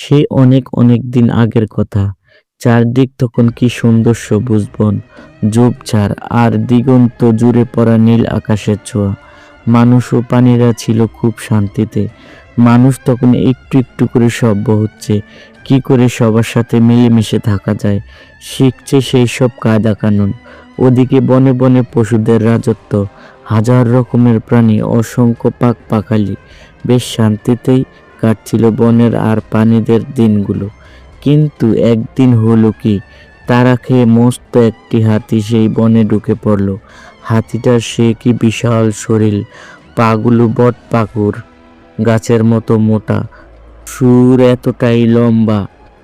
সে অনেক অনেক দিন আগের কথা। চারদিক তখন কি সুন্দর সবুজ বন। ঝোপঝাড় আর দিগন্ত জুড়ে পড়া নীল আকাশের ছোঁয়া। মানুষ ও প্রাণীরা ছিল খুব শান্তিতে। মানুষ তখন একটু একটু করে সভ্য হচ্ছে। কি করে সবার সাথে মিলেমিশে থাকা যায়? শিখছে সেই সব কায়দা কানুন ওদিকে বনে বনে পশুদের রাজত্ব। হাজার রকমের প্রাণী, অসংখ্য পাক পাকালি বেশ শান্তিতেই কাটছিল বনের আর প্রাণীদের দিনগুলো। কিন্তু একদিন হলো কি, তারা খেয়ে মস্ত একটি হাতি সেই বনে ঢুকে পড়ল। হাতিটার সে কি বিশাল শরীর, পাগুলো বট পাকুর, গাছের মতো মোটা, সুর এতটাই লম্বা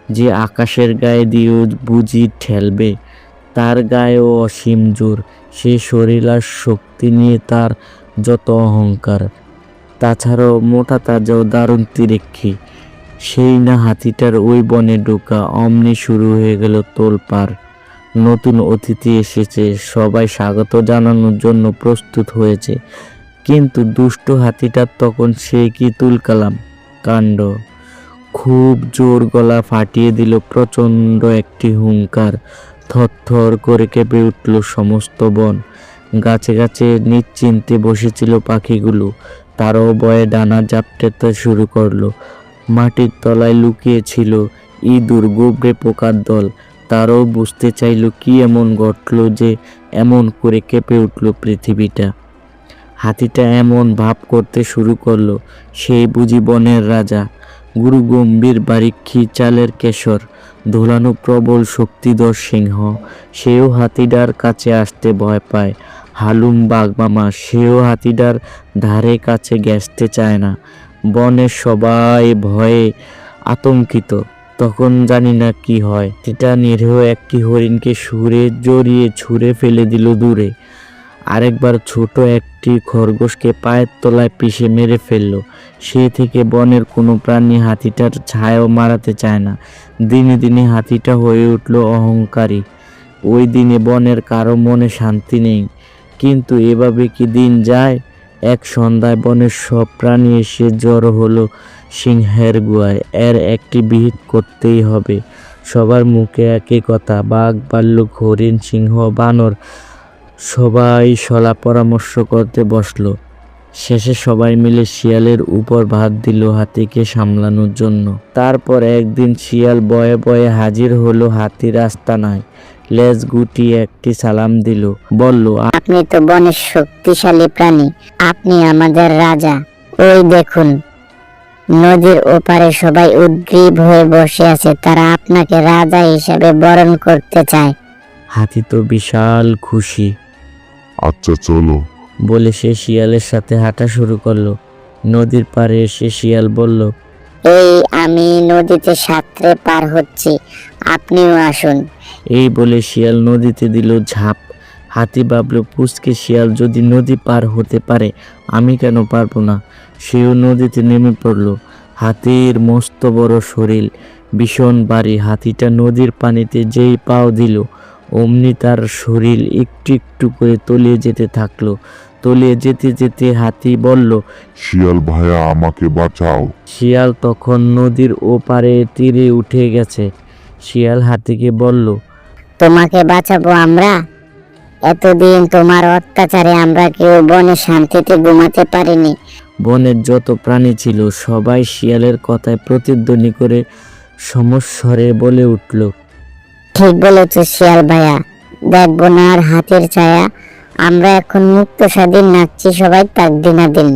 যে আকাশের গায়ে দিয়েও বুঝি ঠেলবে। তার গায়েও অসীম জোর, সে শরীর আর শক্তি নিয়ে তার যত অহংকার। তাছাড়াও মোটা তাজাও দারুণ তিরেক্ষী। সেই না হাতিটার ওই বনে ঢোকা অমনি শুরু হয়ে গেল তোলপাড়। নতুন অতিথি এসেছে, সবাই স্বাগত জানানোর জন্য প্রস্তুত হয়েছে। কিন্তু দুষ্ট হাতিটার তখন সে কি তুলকালাম? কাণ্ড। খুব জোর গলা ফাটিয়ে দিল প্রচণ্ড একটি হুঙ্কার। থরথর করে কেঁপে উঠল সমস্ত বন। গাছে গাছে নিশ্চিন্তে বসেছিল পাখিগুলো। তারাও বয়ে ডানা জাপটাতে শুরু করল। মাটির তলায় লুকিয়ে ছিল ইঁদুর, গোবরে পোকার দল। তারাও বুঝতে চাইল কি এমন ঘটলো যে এমন করে কেঁপে উঠল পৃথিবীটা। হাতিটা এমন ভাব করতে শুরু করল, সেই বুঝি বনের রাজা। গুরু গম্ভীর বারিক্ষী চালের কেশর, ধুলানো প্রবল শক্তিধর সিংহ। সেও হাতিডার কাছে আসতে ভয় পায়। হালুম বাগমামা সেও হাতিডার ধারে কাছে ঘেঁষতে চায় না। বনের সবাই ভয়ে আতঙ্কিত, তখন জানি না কি হয়। সেটা নিরীহ একটি হরিণকে সুরে জড়িয়ে ছুঁড়ে ফেলে দিল দূরে। আরেকবার ছোট একটি খরগোশকে পায়ের তলায় পিষে মেরে ফেলল। সে থেকে বনের কোনো প্রাণী হাতিটার ছায়াও মারাতে চায় না। দিনে দিনে হাতিটা হয়ে উঠল অহংকারী। ওই দিনে বনের কারও মনে শান্তি নেই। কিন্তু এভাবে কি দিন যায়? এক সন্ধ্যায় বনের সব প্রাণী এসে জড়ো হলো সিংহের গুয়ায় এর একটি বিহিত করতেই হবে। সবার মুখে একই কথা, বাঘ ভাল্লুক হরিণ, সিংহ, বানর, সবাই সলা পরামর্শ করতে বসল। শেষে সবাই মিলে শিয়ালের উপর ভাত দিল হাতিকে সামলানোর জন্য। তারপর একদিন শিয়াল বয়ে বয়ে হাজির হলো হাতি রাস্তা নয় লেজ গুটিয়ে একটি সালাম দিল বলল আপনি তো বনের শক্তিশালী প্রাণী আপনি আমাদের রাজা। ওই দেখুন নদীর ওপারে সবাই উদ্গ্রীব হয়ে বসে আছে তারা আপনাকে রাজা হিসেবে বরণ করতে চায়। হাতি তো বিশাল খুশি। আচ্ছা চলো। বলে সে শিয়ালের সাথে হাঁটা শুরু করল। নদীর পাড়ে এসে শিয়াল বলল এই আমি নদীতে সাঁতরে পার হচ্ছি। আপনিও আসুন। এই বলে শিয়াল নদীতে দিল ঝাঁপ। হাতি ভাবলো পুচকে শিয়াল যদি নদী পার হতে পারে আমি কেন পারব না? সেও নদীতে নেমে পড়ল। হাতির মস্ত বড় শরীর ভীষণ বাড়ি হাতিটা নদীর পানিতে যেই পাও দিল অমনি তার শরীর একটু একটু করে তলিয়ে যেতে থাকল। তলিয়ে যেতে যেতে হাতি বলল শিয়াল ভাইয়া আমাকে বাঁচাও। শিয়াল তখন নদীর ওপারে তীরে উঠে গেছে। শিয়াল হাতিকে বলল তোমাকে বাঁচাবো আমরা? এতদিন তোমার অত্যাচারে আমরা কেউ বনে শান্তিতে ঘুমাতে পারিনি। বনের যত প্রাণী ছিল সবাই শিয়ালের কথায় প্রতিধ্বনি করে সমস্বরে বলে উঠল। ঠিক বলেছ শিয়াল ভাইয়া। দেখব না আর হাতের ছায়া আমরা এখন মুক্ত স্বাধীন নাচছি সবাই তাক দিনাদিন।